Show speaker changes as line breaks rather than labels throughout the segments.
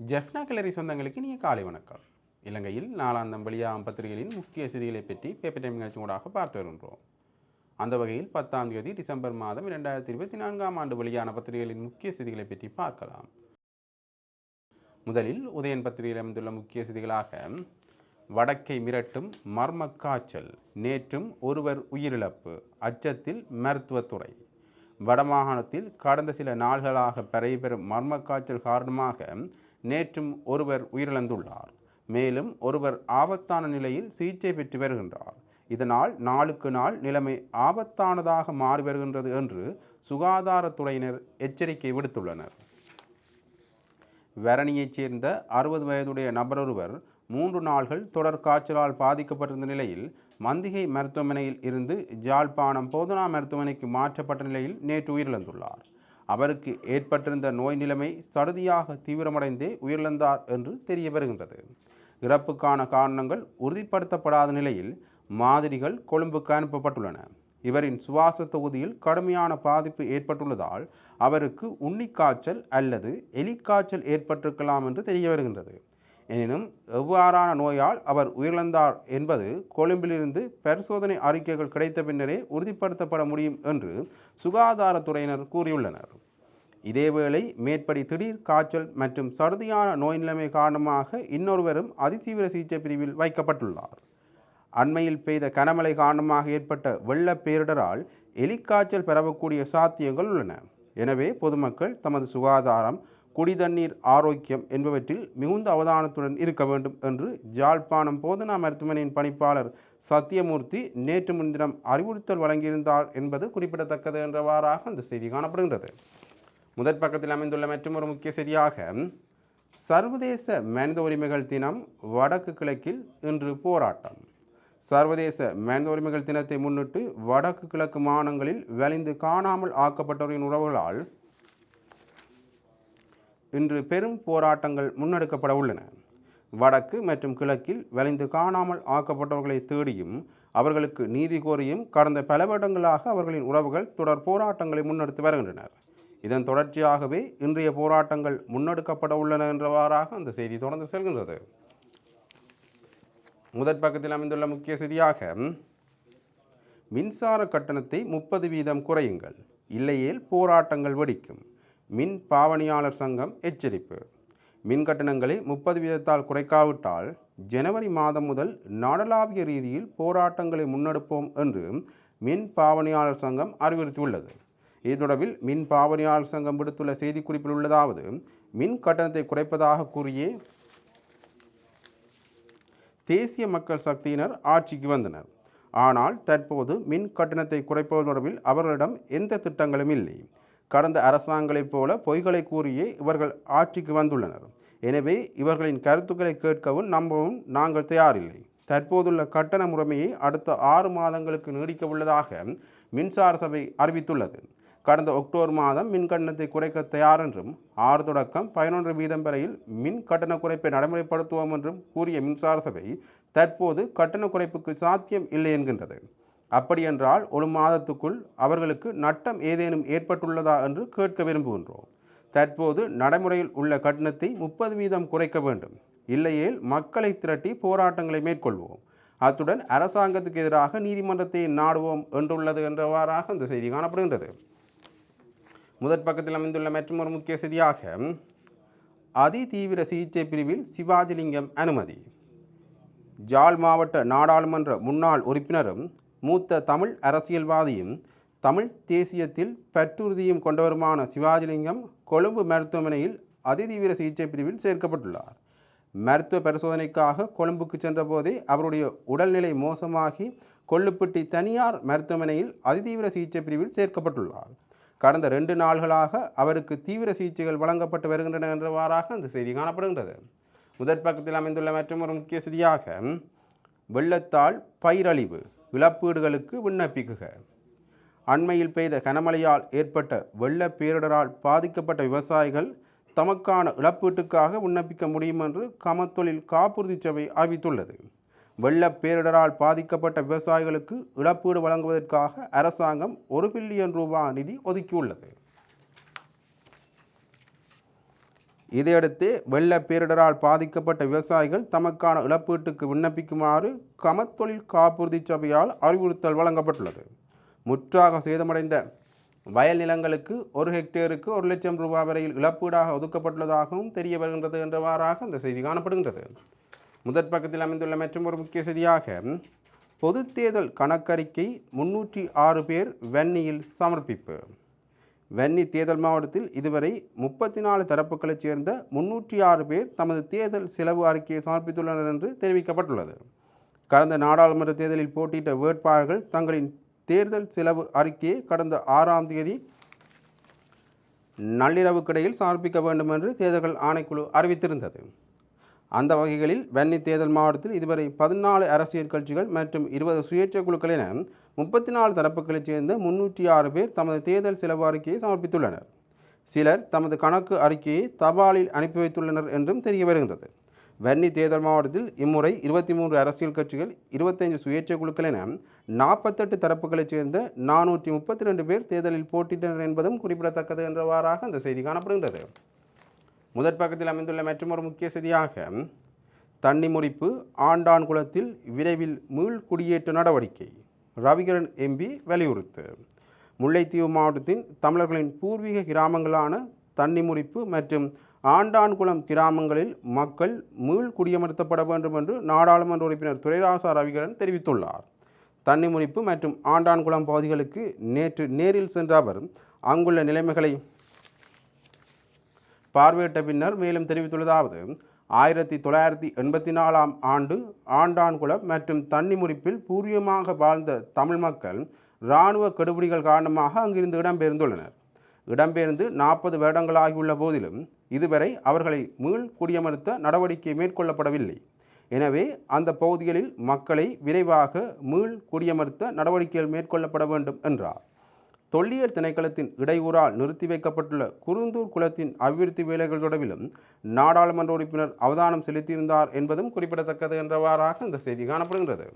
ஜெஃப்னா கிளரி சொந்தங்களுக்கு நீங்கள் காலை வணக்கம். இலங்கையில் நாலாம் தம்பளியாம் பத்திரிகைகளின் முக்கிய செய்திகளை பற்றி பேப்பர் டைம் நிகழ்ச்சி ஊடாக பார்த்து வருகின்றோம். அந்த வகையில் பத்தாம் தேதி டிசம்பர் மாதம் இரண்டாயிரத்தி இருபத்தி நான்காம் ஆண்டு வெளியான பத்திரிகைகளின் முக்கிய செய்திகளை பற்றி பார்க்கலாம். முதலில் உதயன் பத்திரிகையில் அமைந்துள்ள முக்கிய செய்திகளாக வடக்கை மிரட்டும் மர்ம காய்ச்சல் நேற்றும் ஒருவர் உயிரிழப்பு அச்சத்தில் மருத்துவத்துறை வடமாகாணத்தில் கடந்த சில நாள்களாக பரவிவரும் மர்ம காய்ச்சல் காரணமாக நேற்றும் ஒருவர் உயிரிழந்துள்ளார். மேலும் ஒருவர் ஆபத்தான நிலையில் சிகிச்சை பெற்று வருகின்றார். இதனால் நாளுக்கு நாள் நிலைமை ஆபத்தானதாக மாறி வருகின்றது என்று சுகாதாரத்துறையினர் எச்சரிக்கை விடுத்துள்ளனர். வரணியைச் சேர்ந்த அறுபது வயதுடைய நபரொருவர் மூன்று நாள்கள் தொடர் காய்ச்சலால் பாதிக்கப்பட்டிருந்த நிலையில் மந்திகை மருத்துவமனையில் இருந்து ஜாழ்ப்பாணம் போதனா மருத்துவமனைக்கு மாற்றப்பட்ட நிலையில் நேற்று உயிரிழந்துள்ளார். அவருக்கு ஏற்பட்டிருந்த நோய் நிலைமை சடுதியாக தீவிரமடைந்தே உயிரிழந்தார் என்று தெரிய வருகின்றது. இறப்புக்கான காரணங்கள் உறுதிப்படுத்தப்படாத நிலையில் மாதிரிகள் கொழும்புக்கு அனுப்பப்பட்டுள்ளன. இவரின் சுவாச தொகுதியில் கடுமையான பாதிப்பு ஏற்பட்டுள்ளதால் அவருக்கு உன்னிக்காய்ச்சல் அல்லது எலிக்காய்ச்சல் ஏற்பட்டிருக்கலாம் என்று தெரிய வருகின்றது. எனினும் எவ்வாறான நோயால் அவர் உயிரிழந்தார் என்பது கொழும்பிலிருந்து பரிசோதனை அறிக்கைகள் கிடைத்த பின்னரே உறுதிப்படுத்தப்பட முடியும் என்று சுகாதாரத்துறையினர் கூறியுள்ளனர். இதேவேளை மேற்படி திடீர் காய்ச்சல் மற்றும் சருதியான நோய் நிலைமை காரணமாக இன்னொருவரும் அதிதீவிர சிகிச்சை பிரிவில் வைக்கப்பட்டுள்ளார். அண்மையில் பெய்த கனமழை காரணமாக ஏற்பட்ட வெள்ள பேரிடரால் எலிக்காய்ச்சல் பரவக்கூடிய சாத்தியங்கள் உள்ளன. எனவே பொதுமக்கள் தமது சுகாதாரம் குடிதண்ணீர் ஆரோக்கியம் என்பவற்றில் மிகுந்த அவதானத்துடன் இருக்க வேண்டும் என்று ஜாழ்ப்பாணம் போதனா மருத்துவமனையின் பணிப்பாளர் சத்தியமூர்த்தி நேற்று முன்தினம் அறிவுறுத்தல் வழங்கியிருந்தார் என்பது குறிப்பிடத்தக்கது என்றவாறாக அந்த செய்தி காணப்படுகின்றது. முதற் பக்கத்தில் அமைந்துள்ள மற்றொரு முக்கிய செய்தியாக சர்வதேச மனித உரிமைகள் தினம் வடக்கு கிழக்கில் இன்று போராட்டம். சர்வதேச மனித உரிமைகள் தினத்தை முன்னிட்டு வடக்கு கிழக்கு மாநிலங்களில் வலிந்து காணாமல் ஆக்கப்பட்டவரின் உறவுகளால் இன்று பெரும் போராட்டங்கள் முன்னெடுக்கப்பட உள்ளன. வடக்கு மற்றும் கிழக்கில் வலிந்து காணாமல் ஆக்கப்பட்டவர்களை தேடியும் அவர்களுக்கு நீதி கோரியும் கடந்த பல வருடங்களாக அவர்களின் உறவுகள் தொடர் போராட்டங்களை முன்னெடுத்து வருகின்றனர். இதன் தொடர்ச்சியாகவே இன்றைய போராட்டங்கள் முன்னெடுக்கப்பட உள்ளன என்றவாறாக அந்த செய்தி தொடர்ந்து செல்கின்றது. முதற் பக்கத்தில் அமைந்துள்ள முக்கிய செய்தியாக மின்சார கட்டணத்தை முப்பது வீதம் குறையுங்கள். இல்லையேல் போராட்டங்கள் வெடிக்கும். மின் பாவனையாளர் சங்கம் எச்சரிப்பு. மின் கட்டணங்களை முப்பது வீதத்தால் குறைக்காவிட்டால் ஜனவரி மாதம் முதல் நாடளாவிய ரீதியில் போராட்டங்களை முன்னெடுப்போம் என்று மின் பாவனையாளர் சங்கம் அறிவுறுத்தியுள்ளது. இது தொடர்பில் மின் பாவனையாளர் சங்கம் விடுத்துள்ள செய்திக்குறிப்பில் உள்ளதாவது மின் கட்டணத்தை குறைப்பதாக கூறியே தேசிய மக்கள் சக்தியினர் ஆட்சிக்கு வந்தனர். ஆனால் தற்போது மின் கட்டணத்தை குறைப்பது தொடர்பில் அவர்களிடம் எந்த திட்டங்களும் இல்லை. கடந்த அரசாங்களைப் போல பொய்களை கூறியே இவர்கள் ஆட்சிக்கு வந்துள்ளனர். எனவே இவர்களின் கருத்துக்களை கேட்கவும் நம்பவும் நாங்கள் தயாரில்லை. தற்போதுள்ள கட்டண முறைமையை அடுத்த ஆறு மாதங்களுக்கு நீடிக்க உள்ளதாக மின்சார சபை அறிவித்துள்ளது. கடந்த அக்டோபர் மாதம் மின் கட்டணத்தை குறைக்க தயார் என்றும் ஆறு தொடக்கம் பதினொன்று வீதம் வரையில் மின் கட்டண குறைப்பை நடைமுறைப்படுத்துவோம் என்றும் கூறிய மின்சார சபை தற்போது கட்டண குறைப்புக்கு சாத்தியம் இல்லை என்கின்றது. அப்படியென்றால் ஒரு மாதத்துக்குள் அவர்களுக்கு நட்டம் ஏதேனும் ஏற்பட்டுள்ளதா என்று கேட்க விரும்புகின்றோம். தற்போது நடைமுறையில் உள்ள கட்டணத்தை முப்பது வீதம் குறைக்க வேண்டும். இல்லையேல் மக்களை திரட்டி போராட்டங்களை மேற்கொள்வோம். அத்துடன் அரசாங்கத்துக்கு எதிராக நீதிமன்றத்தை நாடுவோம் என்றுள்ளது என்றவாறாக இந்த செய்தி காணப்படுகின்றது. முதற் பக்கத்தில் அமைந்துள்ள மற்றொரு முக்கிய செய்தியாக அதி தீவிர சிகிச்சை பிரிவில் சிவாஜிலிங்கம் அனுமதி. ஜாழ் மாவட்ட நாடாளுமன்ற முன்னாள் உறுப்பினரும் மூத்த தமிழ் அரசியல்வாதியும் தமிழ் தேசியத்தில் பற்றுறுதியும் கொண்டவருமான சிவாஜிலிங்கம் கொழும்பு மருத்துவமனையில் அதிதீவிர சிகிச்சை பிரிவில் சேர்க்கப்பட்டுள்ளார். மருத்துவ பரிசோதனைக்காக கொழும்புக்கு சென்றபோதே அவருடைய உடல்நிலை மோசமாகி கொள்ளுப்பட்டி தனியார் மருத்துவமனையில் அதிதீவிர சிகிச்சை பிரிவில் சேர்க்கப்பட்டுள்ளார். கடந்த ரெண்டு நாள்களாக அவருக்கு தீவிர சிகிச்சைகள் வழங்கப்பட்டு வருகின்றன என்றவாறாக அந்த செய்தி காணப்படுகின்றது. முதற் பக்கத்தில் அமைந்துள்ள மற்றொரு முக்கிய செய்தியாக வெள்ளத்தால் பயிரழிவு. இழப்பீடுகளுக்கு விண்ணப்பிக்குக. அண்மையில் பெய்த கனமழையால் ஏற்பட்ட வெள்ள பேரிடரால் பாதிக்கப்பட்ட விவசாயிகள் தமக்கான இழப்பீட்டுக்காக விண்ணப்பிக்க முடியும் என்று கமத்தொழில் காப்புறுதி சபை அறிவித்துள்ளது. வெள்ள பேரிடரால் பாதிக்கப்பட்ட விவசாயிகளுக்கு இழப்பீடு வழங்குவதற்காக அரசாங்கம் ஒரு பில்லியன் ரூபாய் நிதி ஒதுக்கியுள்ளது. இதையடுத்து வெள்ள பேரிடரால் பாதிக்கப்பட்ட விவசாயிகள் தமக்கான இழப்பீட்டுக்கு விண்ணப்பிக்குமாறு கமத்தொழில் காப்புறுதி சபையால் அறிவுறுத்தல் வழங்கப்பட்டுள்ளது. முற்றாக சேதமடைந்த வயல் நிலங்களுக்கு ஒரு ஹெக்டேருக்கு ஒரு லட்சம் ரூபாய் வரையில் இழப்பீடாக ஒதுக்கப்பட்டுள்ளதாகவும் தெரிய வருகின்றது என்றவாறாக இந்த செய்தி காணப்படுகின்றது. முதற் பக்கத்தில் அமைந்துள்ள மற்றும் ஒரு முக்கிய செய்தியாக பொது தேர்தல் கணக்கறிக்கை முன்னூற்றி ஆறு பேர் வன்னியில் சமர்ப்பிப்பு. வன்னி தேர்தல் மாவட்டத்தில் இதுவரை முப்பத்தி நாலு தரப்புகளைச் சேர்ந்த முன்னூற்றி ஆறு பேர் தமது தேர்தல் செலவு அறிக்கையை சமர்ப்பித்துள்ளனர் என்று தெரிவிக்கப்பட்டுள்ளது. கடந்த நாடாளுமன்ற தேர்தலில் போட்டியிட்ட வேட்பாளர்கள் தங்களின் தேர்தல் செலவு அறிக்கையை கடந்த ஆறாம் தேதி நள்ளிரவுக்கிடையில் சமர்ப்பிக்க வேண்டும் என்று தேர்தல்கள் ஆணைக்குழு அறிவித்திருந்தது. அந்த வகைகளில் வன்னி தேர்தல் மாவட்டத்தில் இதுவரை பதினாலு அரசியல் கட்சிகள் மற்றும் இருபது சுயேட்சை குழுக்கள் என முப்பத்தி நாலு தரப்புகளைச் சேர்ந்த முன்னூற்றி ஆறு பேர் தமது தேர்தல் செலவு அறிக்கையை சமர்ப்பித்துள்ளனர். சிலர் தமது கணக்கு அறிக்கையை தபாலில் அனுப்பி வைத்துள்ளனர் என்றும் தெரிய வருகின்றது. வன்னி தேர்தல் மாவட்டத்தில் இம்முறை இருபத்தி மூன்று அரசியல் கட்சிகள் இருபத்தைந்து சுயேட்சை குழுக்கள் என நாற்பத்தெட்டு தரப்புகளைச் சேர்ந்த நானூற்றி முப்பத்தி ரெண்டு பேர் தேர்தலில் போட்டியிட்டனர் என்பதும் குறிப்பிடத்தக்கது என்றவாறாக அந்த செய்தி காணப்படுகின்றது. முதற் பக்கத்தில் அமைந்துள்ள மற்றொரு முக்கிய செய்தியாக தண்ணி முறிப்பு ஆண்டான் குளத்தில் விரைவில் மீள் குடியேற்ற நடவடிக்கை. ரவிகரன் எம்பி வலியுறுத்து. முல்லைத்தீவு மாவட்டத்தின் தமிழர்களின் பூர்வீக கிராமங்களான தன்னிமுறிப்பு மற்றும் ஆண்டான்குளம் கிராமங்களில் மக்கள் மீள் குடியமர்த்தப்பட வேண்டும் என்று நாடாளுமன்ற உறுப்பினர் துரைராசா ரவிகரன் தெரிவித்துள்ளார். தன்னிமுறிப்பு மற்றும் ஆண்டான்குளம் பகுதிகளுக்கு நேற்று நேரில் சென்ற அவர் அங்குள்ள நிலைமைகளை பார்வையிட்ட பின்னர் மேலும் தெரிவித்துள்ளதாவது ஆயிரத்தி தொள்ளாயிரத்தி எண்பத்தி நாலாம் ஆண்டு ஆண்டான்குளம் மற்றும் தன்னிமுறிப்பில் பூர்வீகமாக வாழ்ந்த தமிழ் மக்கள் இராணுவ கெடுபிடிகள் காரணமாக அங்கிருந்து இடம்பெயர்ந்துள்ளனர். இடம்பெயர்ந்து நாற்பது வருடங்களாகியுள்ள போதிலும் இதுவரை அவர்களை மீள் குடியமர்த்த நடவடிக்கை மேற்கொள்ளப்படவில்லை. எனவே அந்த பகுதிகளில் மக்களை விரைவாக மீள் குடியமர்த்த நடவடிக்கைகள் மேற்கொள்ளப்பட வேண்டும் என்றார். தொல்லியல் திணைக்களத்தின் இடையூறால் நிறுத்தி வைக்கப்பட்டுள்ள குருந்தூர் குளத்தின் அபிவிருத்தி வேலைகள் தொடர்பிலும் நாடாளுமன்ற உறுப்பினர் அவதானம் செலுத்தியிருந்தார் என்பதும் குறிப்பிடத்தக்கது என்றவாறாக இந்த செய்தி காணப்படுகின்றது.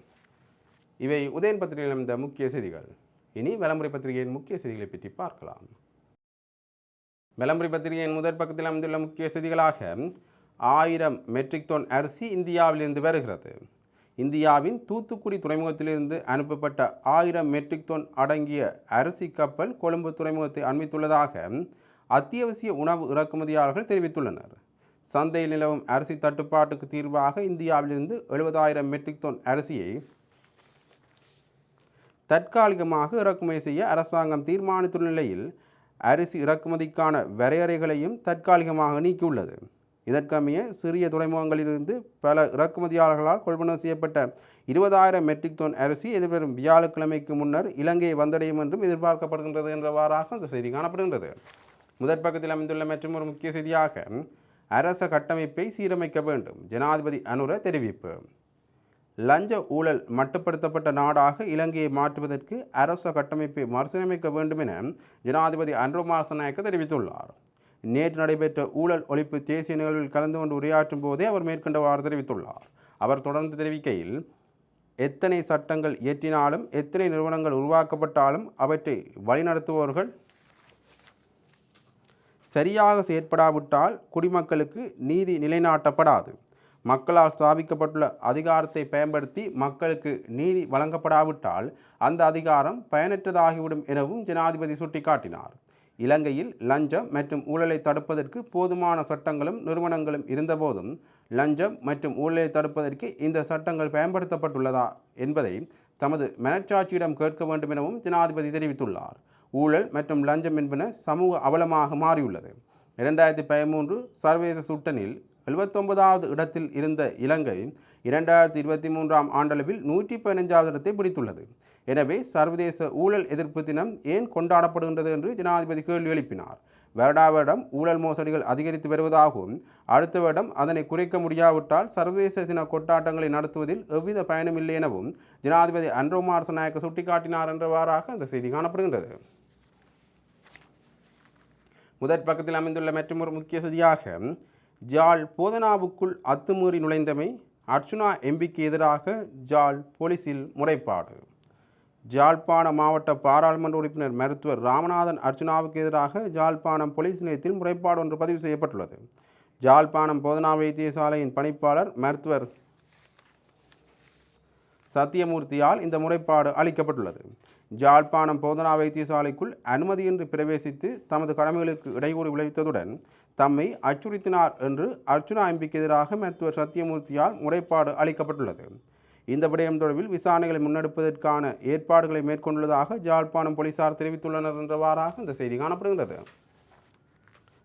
இவை உதயன் பத்திரிகையில் அமைந்த முக்கிய செய்திகள். இனி விளம்பரை பத்திரிகையின் முக்கிய செய்திகளை பற்றி பார்க்கலாம். விளம்பரை பத்திரிகையின் முதற் பக்கத்தில் அமைந்துள்ள முக்கிய செய்திகளாக ஆயிரம் மெட்ரிக் டன் அரிசி இந்தியாவிலிருந்து வருகிறது. இந்தியாவின் தூத்துக்குடி துறைமுகத்திலிருந்து அனுப்பப்பட்ட ஆயிரம் மெட்ரிக் டன் அடங்கிய அரிசி கப்பல் கொழும்பு துறைமுகத்தை அண்மித்துள்ளதாக அத்தியாவசிய உணவு இறக்குமதியாளர்கள் தெரிவித்துள்ளனர். சந்தையில் நிலவும் அரிசி தட்டுப்பாட்டுக்கு தீர்வாக இந்தியாவிலிருந்து எழுபதாயிரம் மெட்ரிக் டன் அரிசியை தற்காலிகமாக இறக்குமதி செய்ய அரசாங்கம் தீர்மானித்துள்ள நிலையில் அரிசி இறக்குமதிக்கான வரையறைகளையும் தற்காலிகமாக நீக்கியுள்ளது. இதற்கமைய சிறிய துறைமுகங்களிலிருந்து பல இறக்குமதியாளர்களால் கொள்வனவு செய்யப்பட்ட இருபதாயிரம் மெட்ரிக் டன் அரிசி எதிர்வரும் வியாழக்கிழமைக்கு முன்னர் இலங்கையை வந்தடையும் என்றும் எதிர்பார்க்கப்படுகின்றது என்றவாறாக இந்த செய்தி காணப்படுகின்றது. முதற் பக்கத்தில் அமைந்துள்ள மற்றும் ஒரு முக்கிய செய்தியாக அரச கட்டமைப்பை சீரமைக்க வேண்டும் ஜனாதிபதி அனுர தெரிவிப்பு. லஞ்ச ஊழல் மட்டுப்படுத்தப்பட்ட நாடாக இலங்கையை மாற்றுவதற்கு அரச கட்டமைப்பை மறுசீரமைக்க வேண்டும் என ஜனாதிபதி அன்ருமார்சநாயக்க தெரிவித்துள்ளார். நேற்று நடைபெற்ற ஊழல் ஒழிப்பு தேசிய நிகழ்வில் கலந்து கொண்டு உரையாற்றும் போதே அவர் மேற்கொண்டவாறு தெரிவித்துள்ளார். அவர் தொடர்ந்து தெரிவிக்கையில் எத்தனை சட்டங்கள் இயற்றினாலும் எத்தனை நிறுவனங்கள் உருவாக்கப்பட்டாலும் அவற்றை வழிநடத்துபவர்கள் சரியாக செயற்படாவிட்டால் குடிமக்களுக்கு நீதி நிலைநாட்டப்படாது. மக்களால் ஸ்தாபிக்கப்பட்டுள்ள அதிகாரத்தை பயன்படுத்தி மக்களுக்கு நீதி வழங்கப்படாவிட்டால் அந்த அதிகாரம் பயனற்றதாகிவிடும் எனவும் ஜனாதிபதி சுட்டிக்காட்டினார். இலங்கையில் லஞ்சம் மற்றும் ஊழலை தடுப்பதற்கு போதுமான சட்டங்களும் நிறுவனங்களும் இருந்தபோதும் லஞ்சம் மற்றும் ஊழலை தடுப்பதற்கு இந்த சட்டங்கள் பயன்படுத்தப்பட்டுள்ளதா என்பதை தமது மனச்சாட்சியிடம் கேட்க வேண்டும் எனவும் ஜனாதிபதி தெரிவித்துள்ளார். ஊழல் மற்றும் லஞ்சம் என்பன சமூக அவலமாக மாறியுள்ளது. இரண்டாயிரத்தி பதிமூன்று சர்வதேச சுட்டனில் எழுபத்தொன்பதாவது இடத்தில் இருந்த இலங்கை இரண்டாயிரத்தி இருபத்தி மூன்றாம் ஆண்டளவில் நூற்றி பதினைஞ்சாவது இடத்தை பிடித்துள்ளது. எனவே சர்வதேச ஊழல் எதிர்ப்பு தினம் ஏன் கொண்டாடப்படுகின்றது என்று ஜனாதிபதி கேள்வி எழுப்பினார். வருடா வருடம் ஊழல் மோசடிகள் அதிகரித்து வருவதாகவும் அடுத்த வருடம் அதனை குறைக்க முடியாவிட்டால் சர்வதேச தின கொண்டாட்டங்களை நடத்துவதில் எவ்வித பயனும் இல்லை எனவும் ஜனாதிபதி அன்ரோமார் நாயக்க சுட்டிக்காட்டினார் என்றவாறாக அந்த செய்தி காணப்படுகின்றது. முதற் பக்கத்தில் அமைந்துள்ள மற்றொரு முக்கிய செய்தியாக ஜால் போதனாவுக்குள் அத்துமீறி நுழைந்தமை அர்ச்சுனா எம்பிக்கு எதிராக ஜால் போலீஸில் முறைப்பாடு. ஜாழ்ப்பாண மாவட்ட பாராளுமன்ற உறுப்பினர் மருத்துவர் ராமநாதன் அர்ச்சுனாவுக்கு எதிராக ஜாழ்ப்பாணம் போலீஸ் நிலையத்தில் முறைப்பாடு ஒன்று பதிவு செய்யப்பட்டுள்ளது. ஜாழ்ப்பாணம் போதனா வைத்தியசாலையின் பணிப்பாளர் மருத்துவர் சத்தியமூர்த்தியால் இந்த முறைப்பாடு அளிக்கப்பட்டுள்ளது. ஜாழ்ப்பாணம் போதனா வைத்தியசாலைக்குள் அனுமதியின்றி பிரவேசித்து தமது கடமைகளுக்கு இடையூறு விளைவித்ததுடன் தம்மை அச்சுறுத்தினார் என்று அர்ச்சுனா எம்பிக்கு எதிராக மருத்துவர் சத்தியமூர்த்தியால் முறைப்பாடு அளிக்கப்பட்டுள்ளது. இந்த விடயம் தொடர்பில் விசாரணைகளை முன்னெடுப்பதற்கான ஏற்பாடுகளை மேற்கொண்டுள்ளதாக ஜாழ்ப்பாணம் போலீசார் தெரிவித்துள்ளனர் என்றவாறாக இந்த செய்தி காணப்படுகின்றது.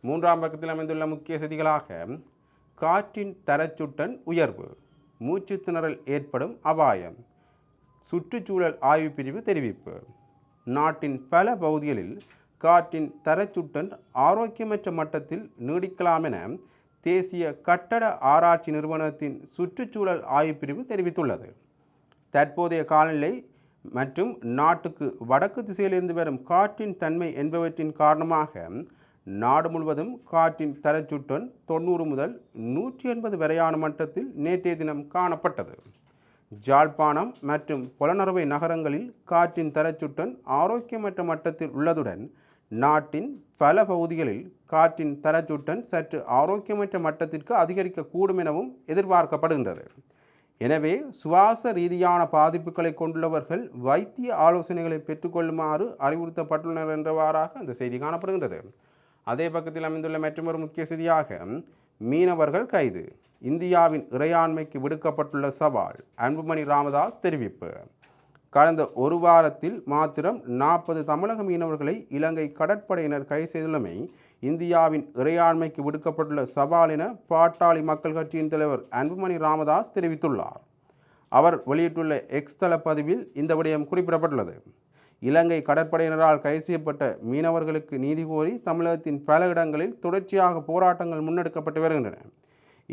மூன்றாம் பக்கத்தில் அமைந்துள்ள முக்கிய செய்திகளாக காற்றின் தரச்சுட்டன் உயர்வு மூச்சு திணறல் ஏற்படும் அபாயம் சுற்றுச்சூழல் ஆய்வு பிரிவு தெரிவிப்பு. நாட்டின் பல பகுதிகளில் காற்றின் தரச்சுட்டன் ஆரோக்கியமற்ற மட்டத்தில் நீடிக்கலாம் என தேசிய கட்டட ஆராய்ச்சி நிறுவனத்தின் சுற்றுச்சூழல் ஆய்வு பிரிவு தெரிவித்துள்ளது. தற்போதைய காலநிலை மற்றும் நாட்டுக்கு வடக்கு திசையிலிருந்து வரும் காற்றின் தன்மை என்பவற்றின் காரணமாக நாடு முழுவதும் காற்றின் தரச்சுட்டன் தொண்ணூறு முதல் நூற்றி எண்பது வரையான மட்டத்தில் நேற்றைய தினம் காணப்பட்டது. ஜாழ்ப்பாணம் மற்றும் புலனறுவை நகரங்களில் காற்றின் தரச்சுட்டன் ஆரோக்கியமற்ற மட்டத்தில் உள்ளதுடன் நாட்டின் பல பகுதிகளில் காற்றின் தரச்சுட்டன் சற்று ஆரோக்கியமற்ற மட்டத்திற்கு அதிகரிக்கக்கூடும் எனவும் எதிர்பார்க்கப்படுகின்றது. எனவே சுவாச ரீதியான பாதிப்புகளை கொண்டுள்ளவர்கள் வைத்திய ஆலோசனைகளை பெற்றுக்கொள்ளுமாறு அறிவுறுத்தப்பட்டுள்ளனர் என்றவாறாக அந்த செய்தி காணப்படுகின்றது. அதே பக்கத்தில் அமைந்துள்ள மற்றொரு முக்கிய செய்தியாக மீனவர்கள் கைது. இந்தியாவின் இறையாண்மைக்கு விடுக்கப்பட்டுள்ள சவால் அன்புமணி ராமதாஸ் தெரிவிப்பு. கடந்த ஒரு வாரத்தில் மாத்திரம் நாற்பது தமிழக மீனவர்களை இலங்கை கடற்படையினர் கைது செய்துள்ளமை இந்தியாவின் இறையாண்மைக்கு விடுக்கப்பட்டுள்ள சவால் என பாட்டாளி மக்கள் கட்சியின் தலைவர் அன்புமணி ராமதாஸ் தெரிவித்துள்ளார். அவர் வெளியிட்டுள்ள எக்ஸ் தள பதிவில் இந்த விடயம் குறிப்பிடப்பட்டுள்ளது. இலங்கை கடற்படையினரால் கைது செய்யப்பட்ட மீனவர்களுக்கு நீதி கோரி தமிழகத்தின் பல இடங்களில் தொடர்ச்சியாக போராட்டங்கள் முன்னெடுக்கப்பட்டு வருகின்றன.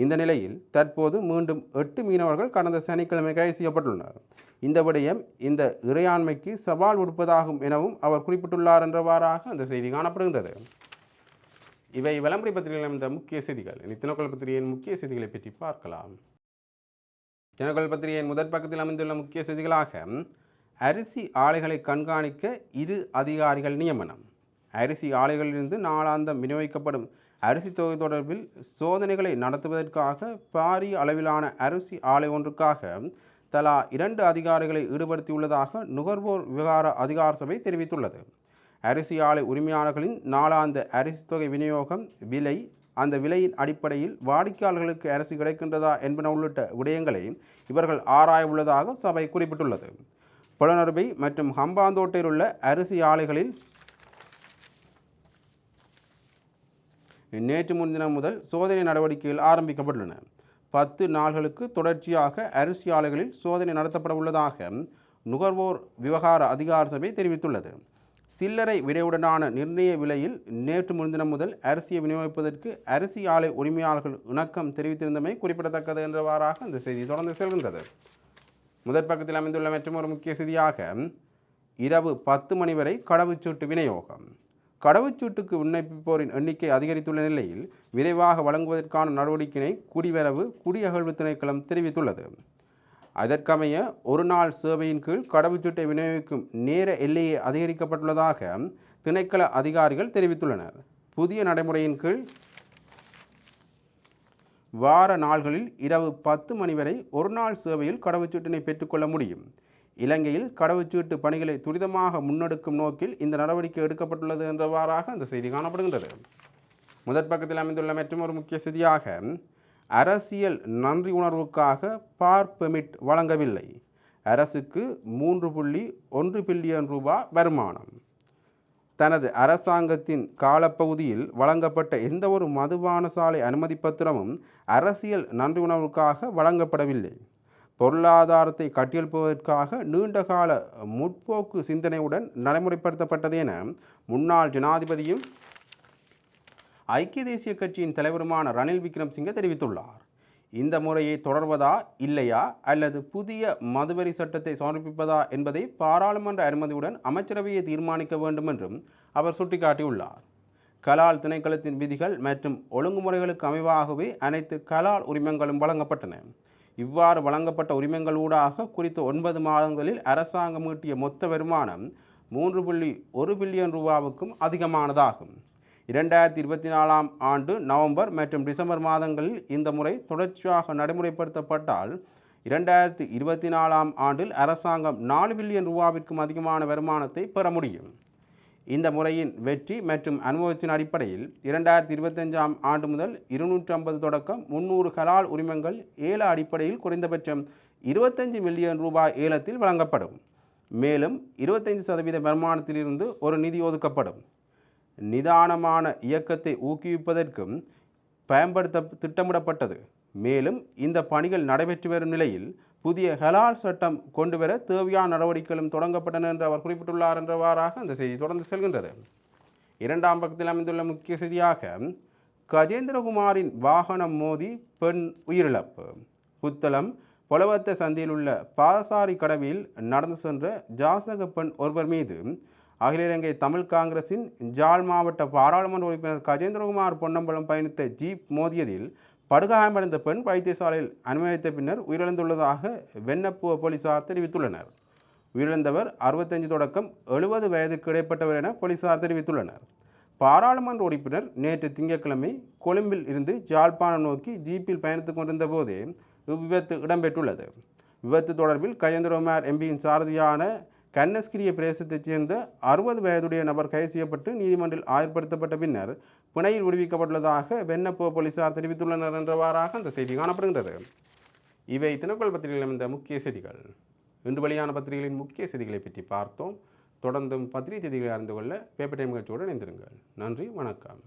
இந்த நிலையில் தற்போது மீண்டும் எட்டு மீனவர்கள் கடந்த சனிக்கிழமை கைது செய்யப்பட்டுள்ளனர். இந்த விடயம் இந்த இறையாண்மைக்கு சவால் விடுப்பதாகும் எனவும் அவர் குறிப்பிட்டுள்ளார் என்றவாறாக அந்த செய்தி காணப்படுகின்றது. இவை விளம்பர பத்திரிகையில் அமைந்த முக்கிய செய்திகள். இனி தினக்குழல் பத்திரிகையின் முக்கிய செய்திகளை பற்றி பார்க்கலாம். தினக்குழல் பத்திரிகையின் முதற் பக்கத்தில் அமைந்துள்ள முக்கிய செய்திகளாக அரிசி ஆலைகளை கண்காணிக்க இரு அதிகாரிகள் நியமனம். அரிசி ஆலைகளிலிருந்து நாளாந்தம் விநியோகிக்கப்படும் அரிசி தொகை தொடர்பில் சோதனைகளை நடத்துவதற்காக பாரிய அளவிலான அரிசி ஆலை ஒன்றுக்காக தலா இரண்டு அதிகாரிகளை ஈடுபடுத்தியுள்ளதாக நுகர்வோர் விவகார அதிகார சபை தெரிவித்துள்ளது. அரிசி ஆலை உரிமையாளர்களின் நாளாந்த அரிசி தொகை விநியோகம் விலை அந்த விலையின் அடிப்படையில் வாடிக்கையாளர்களுக்கு அரிசி கிடைக்கின்றதா என்பன உள்ளிட்ட விடயங்களை இவர்கள் ஆராய உள்ளதாக சபை குறிப்பிட்டுள்ளது. புலனர்பை மற்றும் ஹம்பாந்தோட்டையில் உள்ள அரிசி ஆலைகளில் நேற்று முன்தினம் முதல் சோதனை நடவடிக்கைகள் ஆரம்பிக்கப்பட்டுள்ளன. பத்து நாள்களுக்கு தொடர்ச்சியாக அரிசி ஆலைகளில் சோதனை நடத்தப்பட உள்ளதாக நுகர்வோர் விவகார அதிகார சபை தெரிவித்துள்ளது. சில்லறை விலையுடனான நிர்ணய விலையில் நேற்று முன்தினம் முதல் அரிசியை விநியோகிப்பதற்கு அரிசி ஆலை உரிமையாளர்கள் இணக்கம் தெரிவித்திருந்தமை குறிப்பிடத்தக்கது என்றவாறாக இந்த செய்தி தொடர்ந்து செல்கின்றது. முதற் பக்கத்தில் அமைந்துள்ள மற்றொரு முக்கிய செய்தியாக இரவு பத்து மணி வரை கடவுச்சீட்டு விநியோகம். கடவுச்சீட்டுக்கு விண்ணப்பிப்போரின் எண்ணிக்கை அதிகரித்துள்ள நிலையில் விரைவாக வழங்குவதற்கான நடவடிக்கையை குடிவரவு குடியகழ்வு திணைக்களம் தெரிவித்துள்ளது. அதற்கமைய ஒரு நாள் சேவையின் கீழ் கடவுச்சீட்டை விநியோகிக்கும் நேர எல்லையை அதிகரிக்கப்பட்டுள்ளதாக திணைக்கள அதிகாரிகள் தெரிவித்துள்ளனர். புதிய நடைமுறையின் கீழ் வார நாள்களில் இரவு பத்து மணி வரை ஒரு நாள் சேவையில் கடவுச்சீட்டினை பெற்றுக்கொள்ள முடியும். இலங்கையில் கடவுச்சீட்டு பணிகளை துரிதமாக முன்னெடுக்கும் நோக்கில் இந்த நடவடிக்கை எடுக்கப்பட்டுள்ளது என்றவாறாக அந்த செய்தி காணப்படுகின்றது. முதற் பக்கத்தில் அமைந்துள்ள மற்றொரு முக்கிய செய்தியாக அரசியல் நன்றி உணர்வுக்காக பார் பெமிட் வழங்கவில்லை. அரசுக்கு மூன்று புள்ளி ஒன்று பில்லியன் ரூபாய் வருமானம். தனது அரசாங்கத்தின் காலப்பகுதியில் வழங்கப்பட்ட எந்தவொரு மதுபான சாலை அனுமதி பத்திரமும் அரசியல் நன்றி உணர்வுக்காக வழங்கப்படவில்லை. பொருளாதாரத்தை கட்டியெழுப்புவதற்காக நீண்டகால முற்போக்கு சிந்தனையுடன் நடைமுறைப்படுத்தப்பட்டது என முன்னாள் ஜனாதிபதியும் ஐக்கிய தேசிய கட்சியின் தலைவருமான ரணில் விக்ரம்சிங்க தெரிவித்துள்ளார். இந்த முறையை தொடர்வதா இல்லையா அல்லது புதிய மதுவரி சட்டத்தை சமர்ப்பிப்பதா என்பதை பாராளுமன்ற அனுமதியுடன் அமைச்சரவையை தீர்மானிக்க வேண்டும் என்றும் அவர் சுட்டிக்காட்டியுள்ளார். கலால் திணைக்களத்தின் விதிகள் மற்றும் ஒழுங்குமுறைகளுக்கு அமைவாகவே அனைத்து கலால் உரிமங்களும் வழங்கப்பட்டன. இவ்வாறு வழங்கப்பட்ட உரிமங்கள் ஊடாக குறித்த ஒன்பது மாதங்களில் அரசாங்கம் ஈட்டிய மொத்த வருமானம் மூன்று புள்ளி ஒரு பில்லியன் ரூபாவுக்கும் அதிகமானதாகும். இரண்டாயிரத்தி இருபத்தி நாலாம் ஆண்டு நவம்பர் மற்றும் டிசம்பர் மாதங்களில் இந்த முறை தொடர்ச்சியாக நடைமுறைப்படுத்தப்பட்டால் இரண்டாயிரத்தி இருபத்தி நாலாம் ஆண்டில் அரசாங்கம் நாலு பில்லியன் ரூபாவிற்கும் அதிகமான வருமானத்தை பெற முடியும். இந்த முறையின் வெற்றி மற்றும் அனுபவத்தின் அடிப்படையில் இரண்டாயிரத்தி இருபத்தஞ்சாம் ஆண்டு முதல் இருநூற்றி ஐம்பது தொடக்கம் முன்னூறு கலால் உரிமங்கள் ஏல அடிப்படையில் குறைந்தபட்சம் இருபத்தஞ்சு மில்லியன் ரூபாய் ஏலத்தில் வழங்கப்படும். மேலும் இருபத்தைந்து சதவீத வருமானத்திலிருந்து ஒரு நிதி ஒதுக்கப்படும். நிதானமான இயக்கத்தை ஊக்குவிப்பதற்கும் பயன்படுத்த திட்டமிடப்பட்டது. மேலும் இந்த பணிகள் நடைபெற்று வரும் நிலையில் புதிய ஹலால் சட்டம் கொண்டுவர தேவையான நடவடிக்கைகளும் தொடங்கப்பட்டன என்று அவர் குறிப்பிட்டுள்ளார் என்றவாறாக அந்த செய்தி தொடர்ந்து செல்கின்றது. இரண்டாம் பக்கத்தில் அமைந்துள்ள முக்கிய செய்தியாக கஜேந்திரகுமாரின் வாகனம் மோதி பெண் உயிரிழப்பு. புத்தளம் பொலவத்த சந்தியில் உள்ள பாதசாரி கடவில் நடந்து சென்ற ஜாசக பெண் ஒருவர் மீது அகில இலங்கை தமிழ் காங்கிரசின் ஜாழ் மாவட்ட பாராளுமன்ற உறுப்பினர் கஜேந்திரகுமார் பொன்னம்பலம் பயணித்த ஜீப் மோதியதில் படுகாயமடைந்த பெண் வைத்தியசாலையில் அனுமதித்த பின்னர் உயிரிழந்துள்ளதாக வெண்ணப்புவ போலீசார் தெரிவித்துள்ளனர். உயிரிழந்தவர் அறுபத்தஞ்சு தொடக்கம் எழுபது வயதுக்கு இடைப்பட்டவர் என போலீசார் தெரிவித்துள்ளனர். பாராளுமன்ற உறுப்பினர் நேற்று திங்கட்கிழமை கொழும்பில் இருந்து ஜாழ்ப்பாணம் நோக்கி ஜீப்பில் பயணித்துக் கொண்டிருந்த போதே இவ்விபத்து இடம்பெற்றுள்ளது. விபத்து தொடர்பில் கயந்திரகுமார் எம்பியின் சாரதியான கன்னஸ்கிரிய பிரதேசத்தைச் சேர்ந்த அறுபது வயதுடைய நபர் கைது செய்யப்பட்டு நீதிமன்றில் ஆயர்படுத்தப்பட்ட பின்னர் பிணையில் விடுவிக்கப்பட்டுள்ளதாக வெண்ணப்போ போலீசார் தெரிவித்துள்ளனர் என்றவாறாக அந்த செய்தி காணப்படுகின்றது. இவை தினக்கோள் பத்திரிகையில் அமைந்த முக்கிய செய்திகள். இன்று வெளியான பத்திரிகைகளின் முக்கிய செய்திகளை பற்றி பார்த்தோம். தொடர்ந்தும் பத்திரிகை செய்திகளை அறிந்து கொள்ள பேப்பர் டைம் நிகழ்ச்சியோடு இணைந்திருங்கள். நன்றி வணக்கம்.